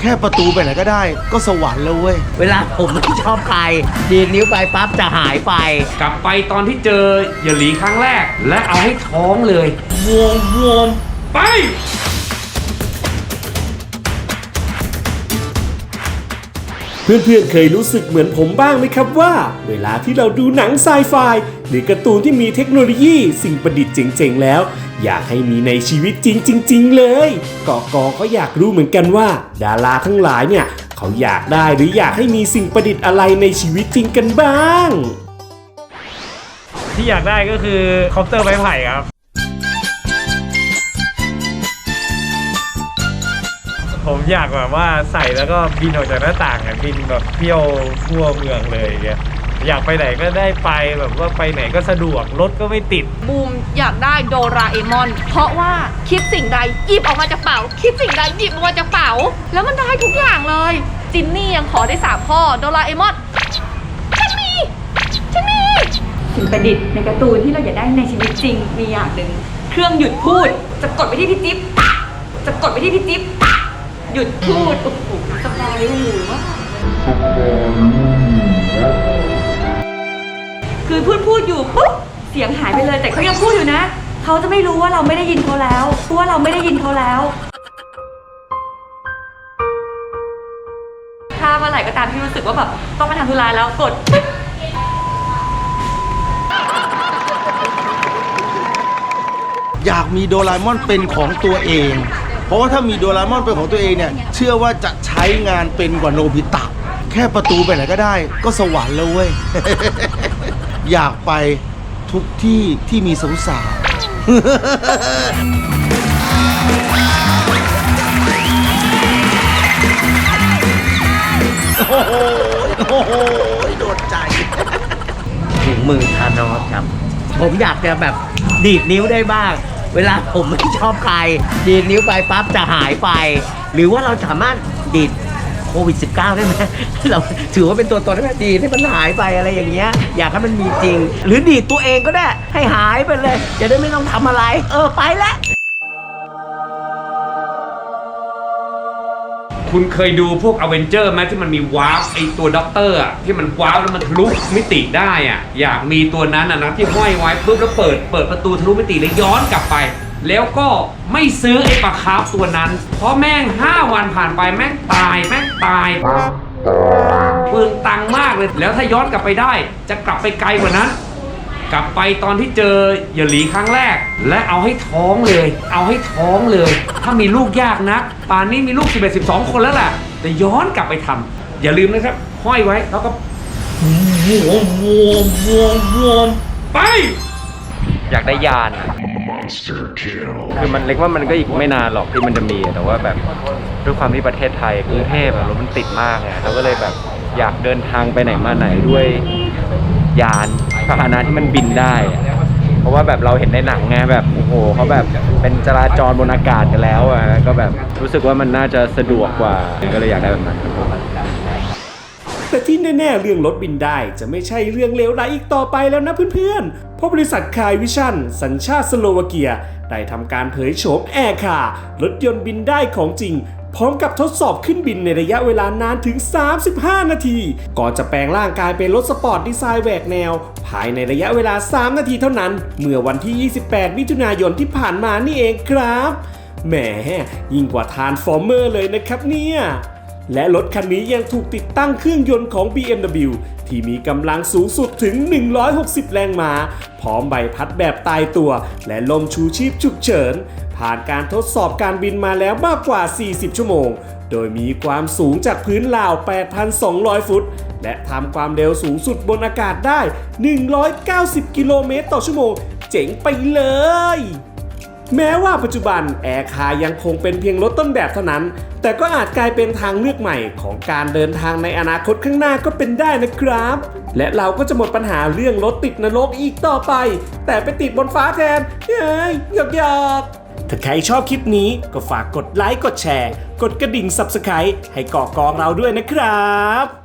แค่ประตูไปไหนก็ได้ ก็สวรรค์แล้วเว้ย เวลาผมไม่ชอบใครดีดนิ้วไปปั๊บจะหายไป กลับไปตอนที่เจอเหยาหลีครั้งแรก และเอาให้ท้องเลยวอมวอมไป เพื่อนๆ เคยรู้สึกเหมือนผมบ้างไหมครับว่า เวลาที่เราดูหนังไซไฟหรือการ์ตูนที่มีเทคโนโลยีสิ่งประดิษฐ์เจ๋งๆแล้ว อยากให้มีในชีวิตจริงจริง ๆ เลยกอกอก็อยากรู้เหมือนกันว่า ดาราทั้งหลายเนี่ย เขาอยากได้หรืออยากให้มีสิ่งประดิษฐ์อะไรในชีวิตจริงกันบ้าง ที่อยากได้ก็คือคอปเตอร์ไม้ไผ่ครับ ผมอยากแบบว่าใส่แล้วก็บินออกจากหน้าต่างอะบินแบบเที่ยวทั่วเมืองเลยอย่างเงี้ยอยากไปไหนก็ได้ไปแบบว่าไปไหนก็สะดวกรถก็ไม่ติด บูมอยากได้โดราเอมอน เพราะว่าคิดสิ่งใดหยิบออกมาจากเป๋า คิดสิ่งใดหยิบออกมาจากเป๋า แล้วมันได้ทุกอย่างเลย จินนี่ยังขอได้สามข้อโดราเอมอนฉันมีฉันมีสิ่งประดิษฐ์ในการ์ตูนที่เราอยากได้ในชีวิตจริงมีอย่างหนึ่งเครื่องหยุดพูด จะกดไปที่พี่จิ๊บจะกดไปที่พี่จิ๊บ หยุดพูดโอ้โหสบายหูมากคือพูดพูดอยู่ปุ๊บเสียงหายไปเลย แต่เขายังพูดอยู่นะเขาจะไม่รู้ว่าเราไม่ได้ยินเขาแล้วเพราะว่าเราไม่ได้ยินเขาแล้ว ถ้าเมื่อไหร่ก็ตามที่รู้สึกว่าแบบต้องไปทำธุระแล้วกดอยากมีโดราเอมอนเป็นของตัวเอง เพราะว่าถ้ามีโดรามอนเป็นของตัวเองเนี่ย เชื่อว่าจะใช้งานเป็นกว่าโนบิตะ แค่ประตูไปไหนก็ได้ ก็สวรรค์แล้วเว้ย อยากไปทุกที่ที่มีสาวๆโอ้โหโอ้โหโดนใจ ถึงมือทานอสครับ ผมอยากจะแบบดีดนิ้วได้บ้าง เวลาผมไม่ชอบใครดีดนิ้วไปปั๊บจะหายไป หรือว่าเราสามารถดีดโควิด -19 ได้ไหมเราถือว่าเป็นตัวตนได้ไหมดีให้มันหายไปอะไรอย่างเงี้ย อยากให้มันมีจริง หรือดีดตัวเองก็ได้ให้หายไปเลย จะได้ไม่ต้องทำอะไร เออไปละ คุณเคยดูพวกอเวนเจอร์ไหมที่มันมีวาร์ปไอตัวด็อกเตอร์อะที่มันวาร์ปแล้วมันทะลุมิติได้อะอยากมีตัวนั้นอะนะที่ห้อยไว้ปุ๊บแล้วเปิดเปิดประตูทะลุมิติแล้วย้อนกลับไป แล้วก็ไม่ซื้อไอ้ปลาคาร์ฟตัวนั้น เพราะแม่ง 5 วันผ่านไปแม่งตายแม่งตายเปลืองตังค์มากเลย แล้วถ้าย้อนกลับไปได้ จะกลับไปไกลกว่านั้น กลับไปตอนที่เจอเหยาหลีครั้งแรก และเอาให้ท้องเลย เอาให้ท้องเลย ถ้ามีลูกยากนะป่านนี้มีลูก 11 12 คนแล้วแหละแต่ย้อนกลับไปทำอย่าลืมนะครับ ห้อยไว้แล้วก็วมวมวมวมไป อยากได้ยานอะคือมันเล็กว่ามันก็อีกไม่นานหรอกที่มันจะมีแต่ว่าแบบด้วยความที่ประเทศไทยกรุงเทพอะรถมันติดมากไงเราก็เลยแบบอยากเดินทางไปไหนมาไหนด้วยยาน พาหนะที่มันบินได้อะเพราะว่าแบบเราเห็นในหนังไงแบบโอ้โหเขาแบบเป็นจราจรบนอากาศกันแล้วอะก็แบบรู้สึกว่ามันน่าจะสะดวกกว่าก็เลยอยากได้แบบนั้นครับผมแต่ที่แน่ๆ เรื่องรถบินได้จะไม่ใช่เรื่องเลวร้ายอีกต่อไปแล้วนะเพื่อนๆ เพราะบริษัทคายวิชั่น สัญชาติสโลวาเกีย ได้ทำการเผยโฉมแอร์คาร์รถยนต์บินได้ของจริง พร้อมกับทดสอบขึ้นบินในระยะเวลานานถึง 35 นาที ก่อนจะแปลงร่างกายเป็นรถสปอร์ตดีไซน์แหวกแนว ภายในระยะเวลา 3 นาทีเท่านั้น เมื่อวันที่ 28 มิถุนายนที่ผ่านมานี่เองครับ แหมยิ่งกว่าทานฟอร์เมอร์เลยนะครับเนี่ย และรถคันนี้ยังถูกติดตั้งเครื่องยนต์ของ BMW ที่มีกำลังสูงสุดถึง 160 แรงม้า พร้อมใบพัดแบบตายตัว และลมชูชีพฉุกเฉิน ผ่านการทดสอบการบินมาแล้วมากกว่า 40 ชั่วโมง โดยมีความสูงจากพื้นราว 8,200 ฟุต และทำความเร็วสูงสุดบนอากาศได้ 190 กิโลเมตรต่อชั่วโมง เจ๋งไปเลย แม้ว่าปัจจุบันแอร์คาร์ยังคงเป็นเพียงรถต้นแบบเท่านั้น แต่ก็อาจกลายเป็นทางเลือกใหม่ของการเดินทางในอนาคตข้างหน้าก็เป็นได้นะครับ และเราก็จะหมดปัญหาเรื่องรถติดนรกอีกต่อไป แต่ไปติดบนฟ้าแทนเฮ้ยหยอกหยอกถ้าใครชอบคลิปนี้ก็ฝากกดไลค์กดแชร์ กดกระดิ่ง Subscribe ให้ก่อกองเราด้วยนะครับ